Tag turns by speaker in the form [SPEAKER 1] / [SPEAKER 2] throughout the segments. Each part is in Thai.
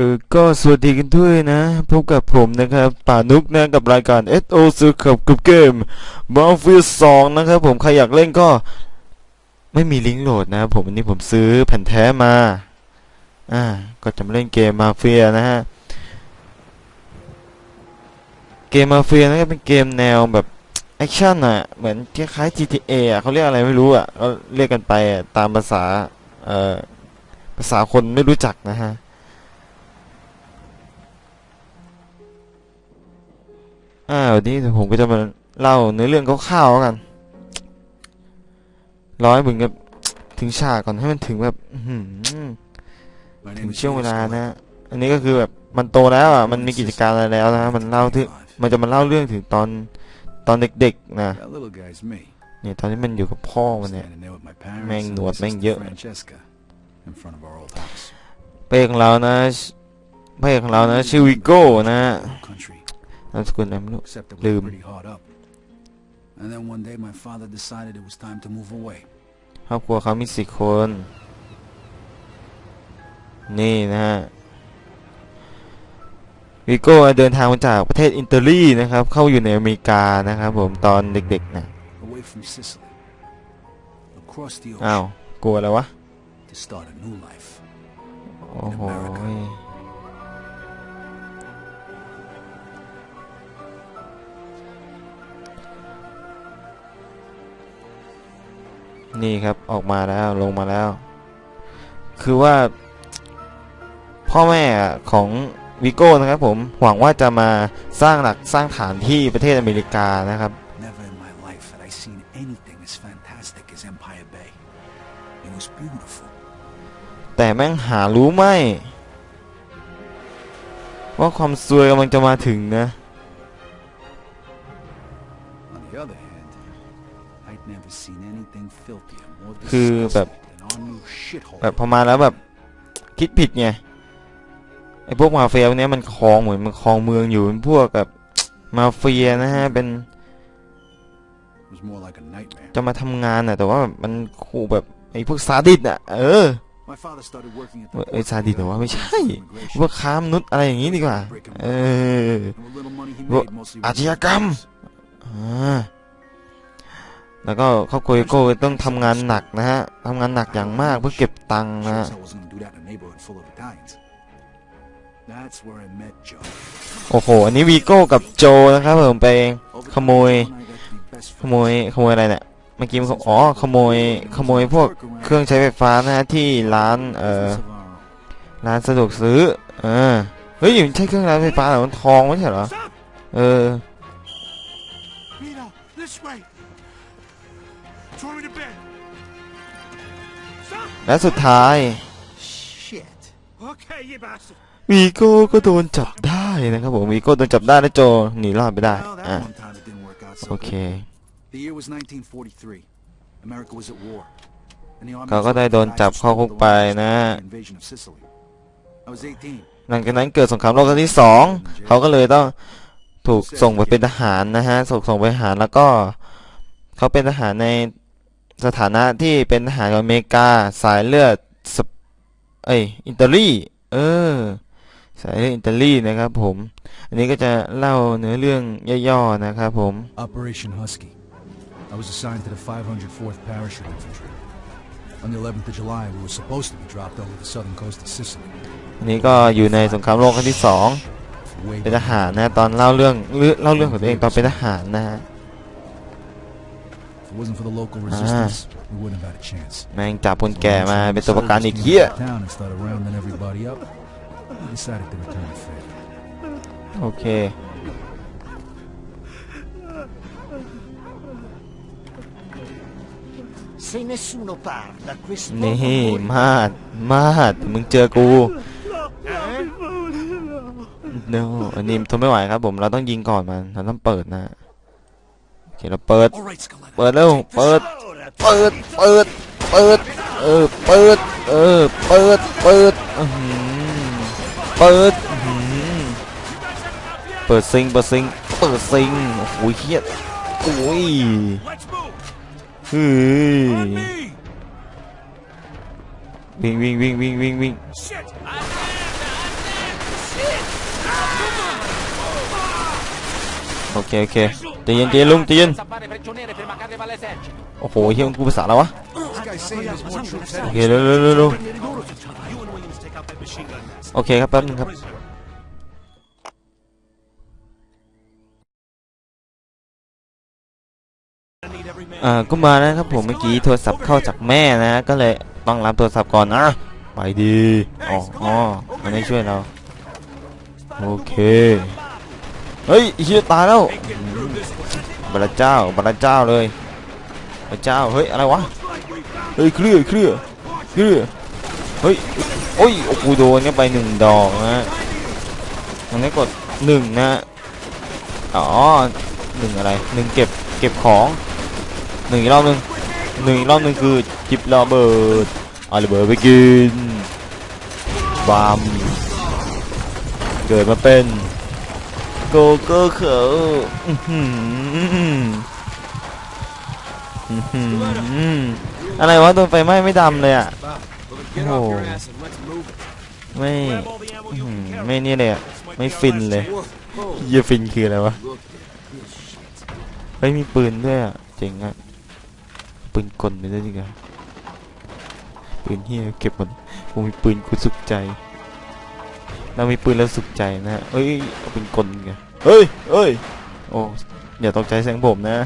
[SPEAKER 1] เออก็สวัสดีกันด้วยนะ พบกับผมนะครับป่านุกนะกับรายการ SO ซื้อขับกับเกม Battlefield 2 นะครับผมใครอยากเล่นก็ไม่มีลิงก์โหลดนะครับผมอันนี้ผมซื้อแผ่นแท้มาอ่าก็จะมาเล่นเกมมาเฟียนะฮะ เกมมาเฟียนะก็เป็นเกมแนวแบบแอคชั่นอะ เหมือนคล้าย GTA อะเขาเรียกอะไรไม่รู้อะก็เรียกกันไปอะตามภาษาเอ่อภาษาคนไม่รู้จักนะฮะ อ่าวันนี้ผมก็จะมาเล่าเนื้อเรื่องคร่าวๆแล้วกันร้อยมึงกับถึงฉากก่อนให้มันถึงแบบถึงช่วงเวลานะอันนี้ก็คือแบบมันโตแล้วอะมันมีกิจการอะไรแล้วนะมันเล่าที่มันจะมาเล่าเรื่องถึงตอนตอนเด็กๆนะเนี่ยตอนที่มันอยู่กับพ่อมันเนี่ย
[SPEAKER 2] Standing there with my parents
[SPEAKER 1] Mang
[SPEAKER 2] and
[SPEAKER 1] nuột,
[SPEAKER 2] my
[SPEAKER 1] mang
[SPEAKER 2] sister
[SPEAKER 1] dữ.
[SPEAKER 2] Francesca in front of our old house.
[SPEAKER 1] เป้ของเรานะเป้ของเรานะชื่อวิโก้นะ นามสกุลอะไรไม่รู้
[SPEAKER 2] except it was
[SPEAKER 1] Lườm.
[SPEAKER 2] pretty hard up. And then one day my father decided it was time to move away.
[SPEAKER 1] ครอบครัวเขามีสี่คน นี่นะฮะ วิโก้เดินทางมาจากประเทศอิตาลีนะครับ เข้าอยู่ในอเมริกานะครับผมตอนเด็กๆนะ
[SPEAKER 2] Away from Sicily. Across the
[SPEAKER 1] อ้าว
[SPEAKER 2] ocean
[SPEAKER 1] กลัวแล้ววะ
[SPEAKER 2] to start a new life.
[SPEAKER 1] โอ้โห นี่ครับออกมาแล้วลงมาแล้ว คือว่า พ่อแม่ของวิโก้นะครับผมหวังว่าจะมาสร้างหลักสร้างฐานที่ประเทศอเมริกานะครับ
[SPEAKER 2] Never in my life had I seen anything as fantastic as Empire Bay. It was beautiful.
[SPEAKER 1] แต่แม่งหารู้ไหมว่าความซวยกำลังจะมาถึงนะ
[SPEAKER 2] On the other hand,
[SPEAKER 1] คือ
[SPEAKER 2] disgusting
[SPEAKER 1] แบบ
[SPEAKER 2] than our new shithole.
[SPEAKER 1] แบบพอมาแล้วแบบ คิดผิดไงไอ้พวกมาเฟียพวกเนี้ยมันครองเหมือนมันครองเมืองอยู่เป็นพวกแบบมาเฟียนะฮะเป็น
[SPEAKER 2] It was more like a nightmare.
[SPEAKER 1] จะมาทำงานน่ะแต่ว่าแบบมันขู่แบบไอ้พวกซาดิสอะเออ
[SPEAKER 2] My father started working at
[SPEAKER 1] เอ้
[SPEAKER 2] the
[SPEAKER 1] ยเอ้ยซาดิสเหรอวะไม่ใช่
[SPEAKER 2] Immigration.
[SPEAKER 1] พวกค้ามนุษย์อะไรอย่างงี้ดีกว่าเออ
[SPEAKER 2] And what little money he
[SPEAKER 1] Well,
[SPEAKER 2] made mostly
[SPEAKER 1] อาชญากรรม
[SPEAKER 2] was
[SPEAKER 1] อ่า แล้วก็ครอบครัววิโก้ต้องทำงานหนักนะฮะทำงานหนักอย่างมากเพื่อเก็บตังค์นะ
[SPEAKER 2] Sure
[SPEAKER 1] ฮะ
[SPEAKER 2] as hell wasn't gonna do that in a neighborhood full of Italians. That's where I met Joe.
[SPEAKER 1] โอ้โห อันนี้วีโก้กับโจนะครับผมไป
[SPEAKER 2] Over
[SPEAKER 1] ขโมย
[SPEAKER 2] time, Joe and I got to be best
[SPEAKER 1] ขโมย ขโมยอะไรเนี่ย เมื่อกี้มันอ๋อ ขโมย ขโมยพวกเครื่องใช้ไฟฟ้านะฮะที่ร้าน เอ่อ
[SPEAKER 2] friends. Of our own.
[SPEAKER 1] ร้านสะดวกซื้อ เออ เฮ้ยมันใช่เครื่องร้านไฟฟ้าเหรอ มันทองไม่ใช่เหรอ
[SPEAKER 3] Stop!
[SPEAKER 1] เออ และสุดท้าย
[SPEAKER 2] Shit.
[SPEAKER 3] Okay, you bastard.
[SPEAKER 1] วีโก้ก็โดนจับได้นะครับผมวีโก้โดนจับได้แล้วโจหนีรอดไปได้
[SPEAKER 2] Well,
[SPEAKER 1] อะ
[SPEAKER 2] that one time it didn't work out so
[SPEAKER 1] โอเค
[SPEAKER 2] good. The year was 1943. America was at war. And the army
[SPEAKER 1] เขาก็ได้โดนจับเข้าคุกไปนะ
[SPEAKER 2] The invasion of Sicily. I was 18.
[SPEAKER 1] หลังจากนั้นเกิดสงครามโลกครั้งที่สองเขาก็เลยต้องถูกส่งไปเป็นทหารนะฮะส่งส่งไปทหารแล้วก็เขาเป็นทหารใน สถานะที่เป็นทหารของอเมริกา สายเลือดสเปเอ้ยอิตาลีเออสายเลือดอิตาลีนะครับผม อันนี้ก็จะเล่าเนื้อเรื่องย่อๆนะครับผม
[SPEAKER 4] Operation Husky. I was assigned to the 504th Parachute Infantry. On the 11th of July, we were supposed to be dropped over the southern coast of Sicily.
[SPEAKER 1] อันนี้ก็อยู่ในสงครามโลกครั้งที่สอง
[SPEAKER 4] Way
[SPEAKER 1] เป็นท
[SPEAKER 4] back
[SPEAKER 1] หารนะตอนเล่าเรื่องเรื่องเล่าเรื่องของตัวเองตอนเป็นทหารนะฮะ
[SPEAKER 4] If it wasn't for the local resistance, we wouldn't have had a chance.
[SPEAKER 1] แม่งจับคนแก่มาเป็นตัวประกันอีกเหี้ย
[SPEAKER 4] Town and started rounding everybody up. We decided to return the favor.
[SPEAKER 1] โอเค
[SPEAKER 5] Se nessuno parla, quest'uomo
[SPEAKER 1] นี่
[SPEAKER 5] morirà.
[SPEAKER 1] มาดมาดมึงเจอกู no อันนี้ทนไม่ไหวครับผมเราต้องยิงก่อนมันเราต้องเปิดนะโอ เคเราเปิด
[SPEAKER 2] All right, Scaletta.
[SPEAKER 1] เปิดเร็ว เปิด
[SPEAKER 5] Ora,
[SPEAKER 1] เปิด เปิด เปิด เออ เปิด เออ เปิด เปิดอื้อหือเปิดอื้อหือเปิดซิง เปิดซิง เปิดซิง โอ้โหเครียดโอ้ย
[SPEAKER 3] Let's move.
[SPEAKER 1] เฮ้ย
[SPEAKER 3] On me.
[SPEAKER 1] วิ่งวิ่งวิ่งวิ่งวิ่งวิ่ง
[SPEAKER 3] Shit.
[SPEAKER 1] โโอเคโอเคตีเย็นตีลุงตีย็นโอ้โหเฮียกูภาษาแล้ววะโอเคเร็ว
[SPEAKER 3] ๆๆ
[SPEAKER 1] โอเคครับแป๊บนึงครับอ่าก็มานะครับผมเมื่อกี้โทรศัพท์เข้าจากแม่นะก็เลยต้องรับโทรศัพท์ก่อนนะไปดีอ๋อมันไม่ช่วยเราโอเค เฮ้ยเฮียตายแล้วบรรเจ้าบรรเจ้าเลยบรรเจ้าเฮ้ยอะไรวะเฮ้ยเคลื่อเคลื่อเคลื่อเฮ้ยโอ้ยโอ้โหโดนกันไปหนึ่งดอกนะฮะตรงนี้กดหนึ่งนะฮะอ๋อหนึ่งอะไรหนึ่งเก็บเก็บของหนึ่งอีกรอบหนึ่งหนึ่งอีกรอบหนึ่งคือจิบระเบิดเอาระเบิดไปกินบามเกิดมาเป็น โกโก้เขียวอื้ออะไรวะโดนไฟไหม้ไม่ดำเลยอะ
[SPEAKER 3] Get
[SPEAKER 1] Oh.
[SPEAKER 3] off your ass and let's move it.
[SPEAKER 1] ไม่ไม่นี่เลยอะ ไม่ฟินเลยเฮียฟินคืออะไรวะเฮ้ยมีปืนด้วยอะ เจ๋งอะ ปืนกลไปด้วยจริงอะปืนเฮียเก็บหมดกูมีปืนกูสุขใจ เรามีปืนแล้วสุขใจนะฮะเอ้ยเอาปืนกลไงเฮ้ยเอ้ยโอ้อย่าตกใจเสียงผมนะ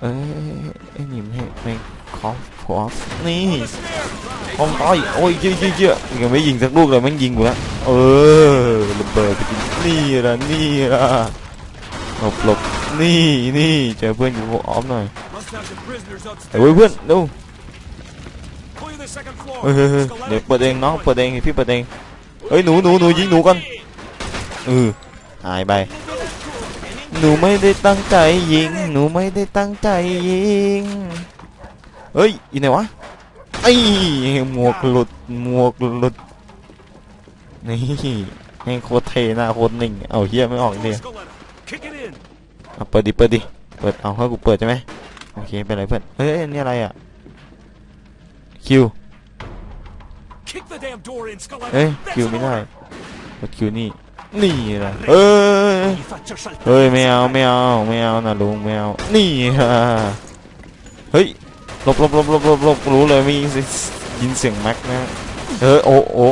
[SPEAKER 1] เอ้ยไอ้นี่ไม่ให้ไม่คอฟคอฟนี่ห้องต้อยโอ้ยเยอะเยอะเยอะยังไม่ยิงสักลูกเลยแม่งยิงกูแล้วเออระเบิดไปกินนี่ละนี่ละหลบหลบนี่นี่เจอเพื่อนกูออฟหน่อย
[SPEAKER 3] Must have the prisoners
[SPEAKER 1] ไอ้เว้ย
[SPEAKER 3] upstairs.
[SPEAKER 1] เพื่อนดู เฮ้ยเฮ้ยเฮ้ย
[SPEAKER 3] Just go let
[SPEAKER 1] เดี๋ยว
[SPEAKER 3] it
[SPEAKER 1] เปิดเอง
[SPEAKER 3] take
[SPEAKER 1] น้อง
[SPEAKER 3] point.
[SPEAKER 1] เปิดเองพี่เปิดเองเฮ้ยหนูหนูหนูยิงหนูก่อนเออหายไปหนูไม่ได้ตั้งใจยิง หนูไม่ได้ตั้งใจยิงเฮ้ยอยู่ไหนวะไอ้หมวกหลุดหมวกหลุดนี่แม่งโคตรเทหน้าโคตรนิ่งเอาเฮียไม่ออกเลย
[SPEAKER 3] Let's go let him. Kick it in.
[SPEAKER 1] เอาเปิดดิเปิดดิเปิดเอาให้กูเปิดใช่ไหมโอเคเป็นไรเพื่อนเฮ้ยอันนี่อะไรอะคิว เอ้ย
[SPEAKER 3] That's
[SPEAKER 1] คิว
[SPEAKER 3] an
[SPEAKER 1] ไม่ได้
[SPEAKER 3] order.
[SPEAKER 1] กดคิวนี่นี่แหละเอ้ย
[SPEAKER 3] Gli faccio saltare
[SPEAKER 1] เฮ้ย
[SPEAKER 3] le
[SPEAKER 1] ไม่เอา
[SPEAKER 3] spalle.
[SPEAKER 1] ไม่เอาไม่เอานะลุงไม่เอานี่ฮะเฮ้ยหลบหลบหลบหลบหลบหลบรู้เลยมีเสียงยินเสียงแม็กนะเออโอ้โอ้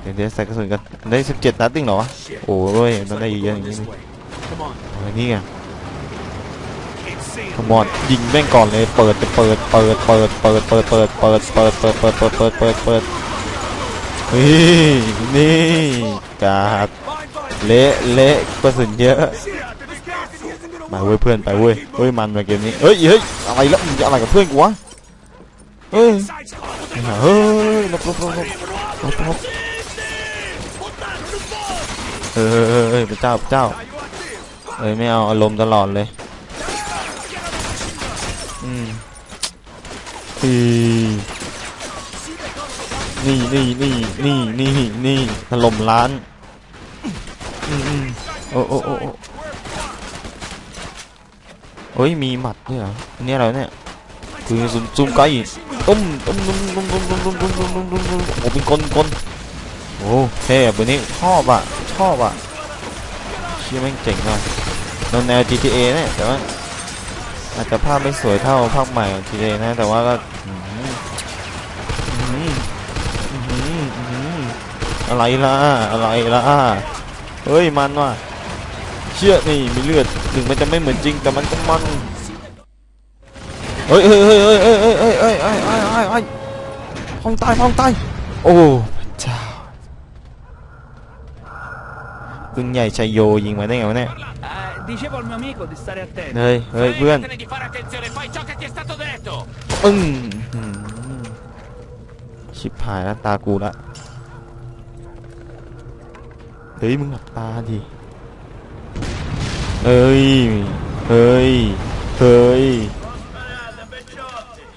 [SPEAKER 1] เดี๋ยวเดี๋ยวใส่กระสุนกันได้สิบเจ็ดนัดติ้งเหรอวะโอ้ยต้องได้เยอะๆอย่างนี้
[SPEAKER 3] This
[SPEAKER 1] นี่
[SPEAKER 3] way. Come on.
[SPEAKER 1] โอ้ยนี่ไง
[SPEAKER 3] Can't see
[SPEAKER 1] ขมอนยิงแม่งก่อนเลยเปิดเปิดเปิดเปิดเปิดเปิดเปิดเปิดเปิดเปิดเปิดเปิดเปิดเปิดเปิดเฮ้ยนี่กาดเละเละกระสุนเยอะมาเว้ยเพื่อนไปเว้ยเฮ้ยมันมาเกมนี้เฮ้ยเฮ้ยอะไรละมึงจะอะไรกับเพื่อนกูวะเฮ้ยเฮ้ยลบลบลบลบลบเฮ้ยเฮ้ยเฮ้ยเฮ้ยพระเจ้าเจ้าเอ้ยไม่เอาอารมณ์ตลอดเลย อืมอีนี่นี่นี่นี่นี่นี่ถล่มร้านอืมอืมโอ้โอ้โอ้โอ้เฮ้ยมีหมัดด้วยเหรออันนี้อะไรเนี่ยคือซุ่มซุ่มไก่ตุ้มตุ้มตุ้มตุ้มตุ้มตุ้มตุ้มตุ้มตุ้มตุ้มตุ้มตุ้มโอ้เป็นกลกลโอ้เท่แบบนี้ชอบอะชอบอะเชี่ยแม่งเจ๋งว่ะโดนแนว GTA เนี่ยแต่ว่า อาจจะภาพไม่สวยเท่าภาคใหม่ของ GTA นะ แต่ว่าก็อะไรล่ะ อะไรล่ะ เฮ้ยมันว่ะ เชี่ยนี่มีเลือดถึงมันจะไม่เหมือนจริง แต่มันก็มันเฮ้ยเฮ้ยเฮ้ยเฮ้ยเฮ้ยเฮ้ยเฮ้ยเฮ้ยเฮ้ยเฮ้ยเฮ้ยเฮ้ยห้องใต้ห้องใต้โอ้พระเจ้าคุณใหญ่ชัยโยยิงมาได้ไงวะเนี่ย
[SPEAKER 6] dicevo al mio amico di stare attento.
[SPEAKER 1] เฮ้ยเฮ้ยเพื่อน
[SPEAKER 6] Fregati di fare attenzione, fai ciò che ti è stato detto.
[SPEAKER 1] ปึ้งอื้อหือชิบหายแล้วตากูละเฮ้ยมึงหลับตาดิเฮ้ยเฮ้ยเฮ้ย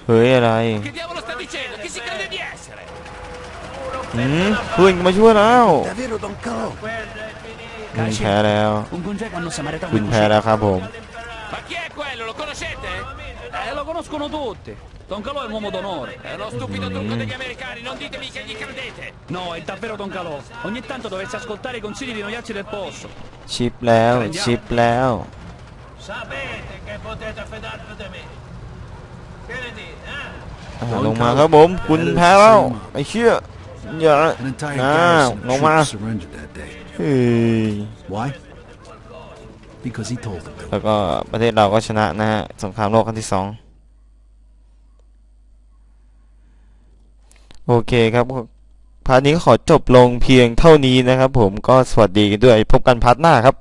[SPEAKER 1] เฮ้ยอะไร
[SPEAKER 6] Che diavolo sta dicendo? Chi si crede di essere?
[SPEAKER 1] หืมเพื่อนมาช่วยแล้ว
[SPEAKER 5] Davvero, Don Carlo?
[SPEAKER 1] มึงแพ้แล้ว
[SPEAKER 5] Un congeco hanno samaritano
[SPEAKER 1] คุณแพ้แล้วครับผม
[SPEAKER 6] Ma chi è quello? Lo conoscete?
[SPEAKER 5] Eh, lo conosco
[SPEAKER 6] conoscono tutti. Don Calò è un uomo d'onore. È uno stupido trucco degli americani, non ditemi che gli credete. No, è davvero Don Calò. Ogni tanto dovreste ascoltare i consigli di noiazzi del posto.
[SPEAKER 1] ชิปแล้วชิปแล้ว
[SPEAKER 3] Sapete che potete fidarvi di me. Che ne dite, eh?
[SPEAKER 1] อ่าลงมาครับผมคุณแพ้แล้วไอ้เชี่ยอย่า
[SPEAKER 2] An entire
[SPEAKER 1] อ้าว
[SPEAKER 2] garrison
[SPEAKER 1] ล
[SPEAKER 2] of
[SPEAKER 1] งมา
[SPEAKER 2] troops surrendered that day.
[SPEAKER 1] เฮ้ย
[SPEAKER 2] Why? Because he told them to.
[SPEAKER 1] แล้วก็ประเทศเราก็ชนะนะฮะสงครามโลกครั้งที่สองโอเคครับพาร์ทนี้ก็ขอจบลงเพียงเท่านี้นะครับผมก็สวัสดีกันด้วย พบกันพาร์ทหน้าครับ